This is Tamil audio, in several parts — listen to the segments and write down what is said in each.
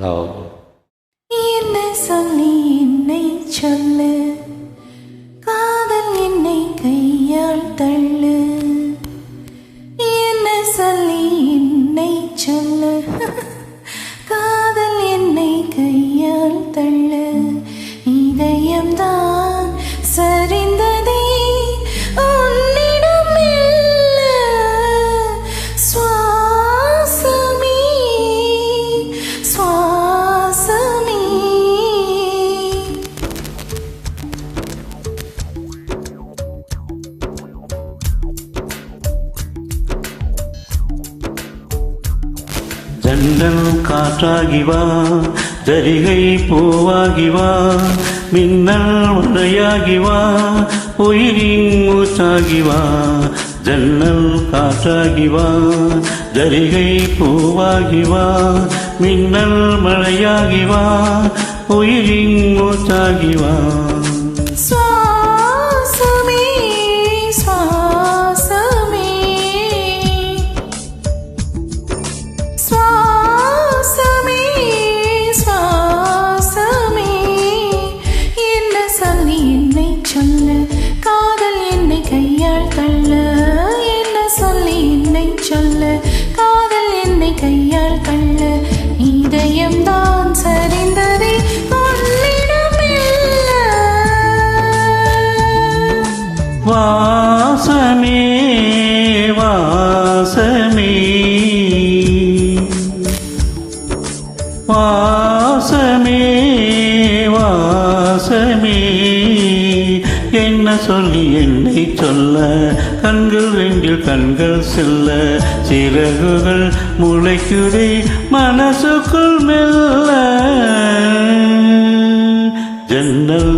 ஹலோ என்ன சொல்லி என்னை ஜன்னல் காற்றாகி வா ஜரிகை பூவாகி வா மின்னல் மழையாகி வா உயிரின் மூச்சாகி வா ஜன்னல் காற்றாகி வா ஜரிகை பூவாகி வா மின்னல் மழையாகி வா உயிரின் மூச்சாகி வா வாசமே வாசமே. வாசமே வாசமே. என்ன சொல்லி என்னை சொல்ல? கண்கள் ரெண்டில் கண்கள் செல்ல. சிறகுகள் முளைக்குதே மனசுக்குள் மெல்ல. ஜன்னல்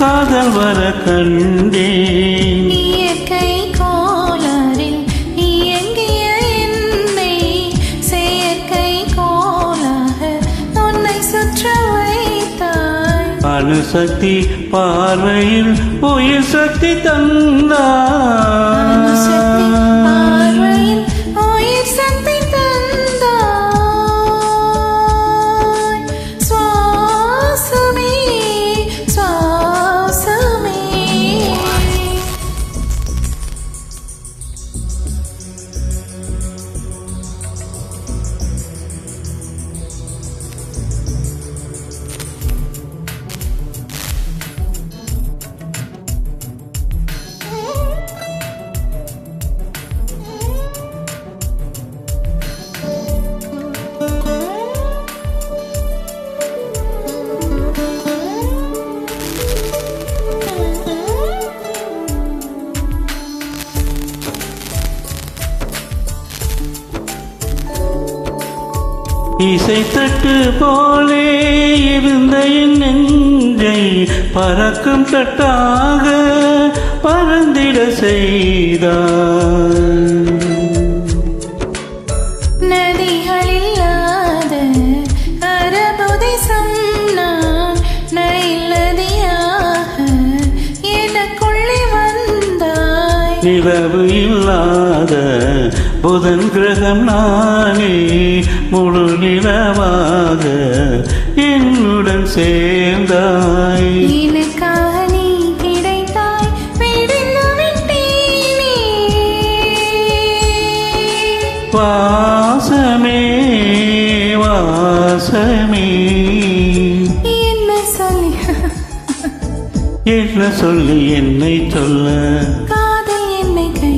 காதல் வர கண்டேன். இயற்கை கோளாறில் இயங்கிய என்னை செயற்கை கோளாக உன்னை சுற்ற வைத்தாய். அணுசக்தி பார்வையில் உயிர் சக்தி சக்தி தந்தாய் இசைத்தட்டு போலே இருந்த என் நெஞ்சை பறக்கும் தட்டாக பறந்திட செய்தாய் நதிகளில்லாத அரபுதேசம் நான் நதியாக எனக்குள்ளே வந்தாய். நிலவு இல்லாத புதன் கிரகம் நானே முழு நிலவாக என்னுடன் சேர்ந்தாய். எனக்காக நீ கிடைத்தாய் வாசமே வாசமே. என்ன சொல்லி? என்ன சொல்லி என்னை சொல்ல? காதல் என்னை கையாள்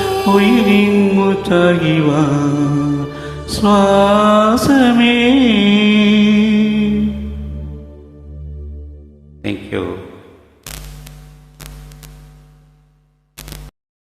உயிரின் மூச்சாகி வா